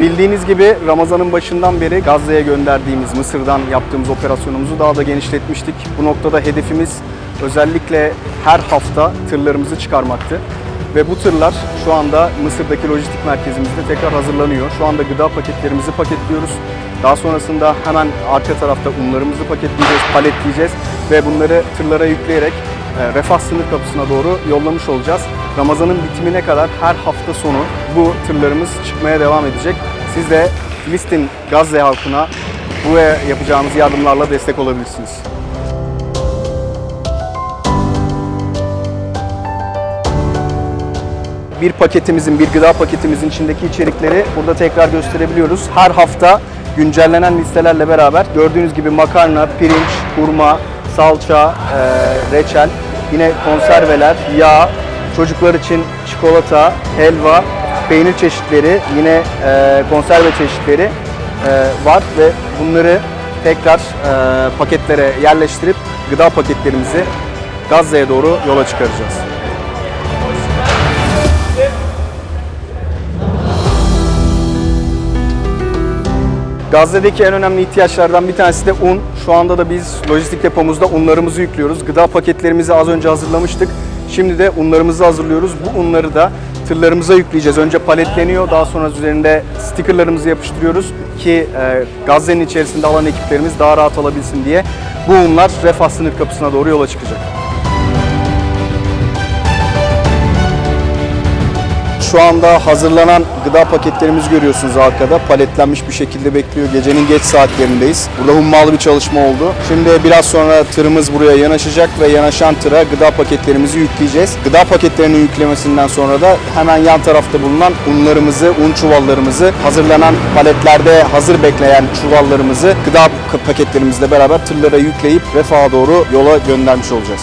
Bildiğiniz gibi Ramazan'ın başından beri Gazze'ye gönderdiğimiz Mısır'dan yaptığımız operasyonumuzu daha da genişletmiştik. Bu noktada hedefimiz özellikle her hafta tırlarımızı çıkarmaktı. Ve bu tırlar şu anda Mısır'daki lojistik merkezimizde tekrar hazırlanıyor. Şu anda gıda paketlerimizi paketliyoruz. Daha sonrasında hemen arka tarafta unlarımızı paketleyeceğiz, paletleyeceğiz ve bunları tırlara yükleyerek refah sınır kapısına doğru yollamış olacağız. Ramazanın bitimine kadar her hafta sonu bu tırlarımız çıkmaya devam edecek. Siz de Filistin Gazze halkına bu ve yapacağımız yardımlarla destek olabilirsiniz. bir paketimizin, bir gıda paketimizin içindeki içerikleri burada tekrar gösterebiliyoruz. Her hafta güncellenen listelerle beraber gördüğünüz gibi makarna, pirinç, hurma, salça, e, reçel, yine konserveler, yağ, çocuklar için çikolata, helva, peynir çeşitleri, yine e, konserve çeşitleri e, var ve bunları tekrar e, paketlere yerleştirip gıda paketlerimizi Gazze'ye doğru yola çıkaracağız. Gazze'deki en önemli ihtiyaçlardan bir tanesi de un. Şu anda da biz lojistik depomuzda unlarımızı yüklüyoruz. Gıda paketlerimizi az önce hazırlamıştık. Şimdi de unlarımızı hazırlıyoruz. Bu unları da tırlarımıza yükleyeceğiz. Önce paletleniyor, daha sonra üzerinde stickerlarımızı yapıştırıyoruz ki e, Gazze'nin içerisinde alan ekiplerimiz daha rahat alabilsin diye. Bu unlar refah sınır kapısına doğru yola çıkacak. Şu anda hazırlanan gıda paketlerimizi görüyorsunuz arkada. Paletlenmiş bir şekilde bekliyor. Gecenin geç saatlerindeyiz. Burada hummalı bir çalışma oldu. Şimdi biraz sonra tırımız buraya yanaşacak ve yanaşan tıra gıda paketlerimizi yükleyeceğiz. Gıda paketlerinin yüklemesinden sonra da hemen yan tarafta bulunan unlarımızı, un çuvallarımızı, hazırlanan paletlerde hazır bekleyen çuvallarımızı gıda paketlerimizle beraber tırlara yükleyip refaha doğru yola göndermiş olacağız.